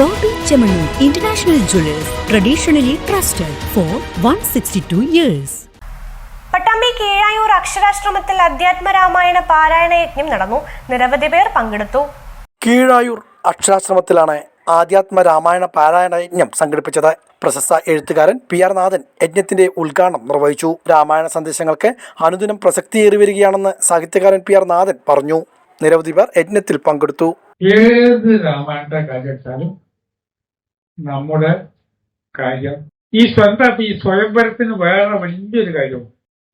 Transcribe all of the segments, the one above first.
Bobby jewellers traditionally trusted for one sixty 162 years Pattambi Keezhayur അക്ഷരാശ്രമത്തിൽ അധ്യാത്മരാമായണ പാരായണ യജ്ഞം നടന്നു. നിരവധി പേർ പങ്കെടുത്തു. കീഴായൂർ അക്ഷരാശ്രമത്തിലാണ് ആധ്യാത്മ രാമായണ പാരായണ യജ്ഞം സംഘടിപ്പിച്ചത്. പ്രശസ്ത എഴുത്തുകാരൻ പി ആർ നാഥൻ യജ്ഞത്തിന്റെ ഉദ്ഘാടനം നിർവഹിച്ചു. രാമായണ സന്ദേശങ്ങൾക്ക് അനുദിനം പ്രസക്തിയേറി വരികയാണെന്ന് സാഹിത്യകാരൻ പി ആർ നാഥൻ പറഞ്ഞു. നിരവധി പേർ യജ്ഞത്തിൽ പങ്കെടുത്തു. ഏത് രാമായണത്തെ കാര്യം നമ്മുടെ കാര്യം. ഈ സ്വന്തം ഈ സ്വയംവരത്തിന് വേറെ വലിയൊരു കാര്യം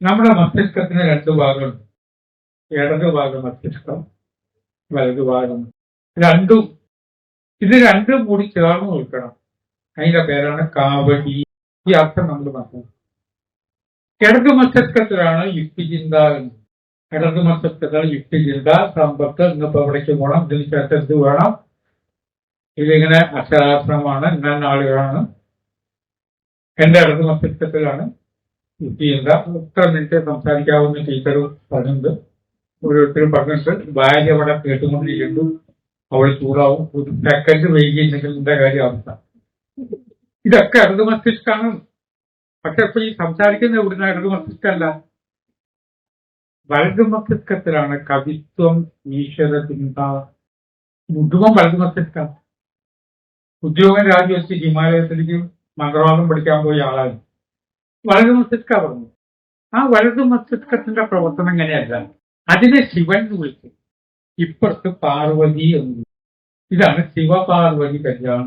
നമ്മുടെ മസ്തിഷ്കത്തിന് രണ്ട് ഭാഗമുണ്ട് ഇടത് ഭാഗം മസ്തിഷ്കം വലതു ഭാഗം. രണ്ടും ഇത് രണ്ടും കൂടി ചേർന്ന് നിൽക്കണം. അതിന്റെ പേരാണ് കാവടി. ഈ അർത്ഥം നമ്മൾ മനസ്സിലാക്കും ഇടത് മസ്തിഷ്കത്തിലാണ് യുക്തിചിന്ത ഇടത് മസ്തിഷ്കത്തിലാണ് യുക്തിചിന്ത സമ്പത്ത് ഇന്നിപ്പോ എവിടേക്ക് പോകണം ഇതിന് ശേഷം എന്ത് വേണം? ഇതിങ്ങനെ അക്ഷരാശ്രമമാണ് ഞാൻ ആളുകളാണ് എന്റെ അടുത്ത് മസ്തിഷ്കത്തിലാണ് ചെയ്യുന്നത് ഇത്ര മിനിറ്റ് സംസാരിക്കാവുന്ന ടീച്ചർ ഒരു ഓരോരുത്തരും പറഞ്ഞിട്ട് ഭാര്യ അവിടെ കേട്ടുകൊണ്ടിരിക്കുന്നു. അവൾ ചൂടാവും. ഒരു സെക്കൻഡ് വൈകിയിട്ടുണ്ടെങ്കിൽ എന്റെ കാര്യം അവസ്ഥ. ഇതൊക്കെ അടുത്ത മസ്തിഷ്കാണ് പക്ഷെ ഇപ്പൊ ഈ സംസാരിക്കുന്ന ഇവിടുന്ന് അടുത്ത മസ്തിഷ്കല്ല വലത് മസ്തിഷ്കത്തിലാണ് കവിത്വം ഈശ്വര ചിന്ത. മുഴുവൻ വലത് മസ്തിഷ്കം ഉദ്യോഗം രാജിവെച്ച് ഹിമാലയത്തിലേക്ക് മന്ത്രവാദം പഠിക്കാൻ പോയ ആളാണ് വലതു മസ്തിഷ്ക പറഞ്ഞു. ആ വലതു മസ്തിഷ്കത്തിന്റെ പ്രവർത്തനം എങ്ങനെയല്ല? അതിനെ ശിവൻ എന്ന് വിളിക്കും. ഇപ്പുറത്ത് പാർവതി എന്ന് ഇതാണ് ശിവപാർവതി കല്യാണം.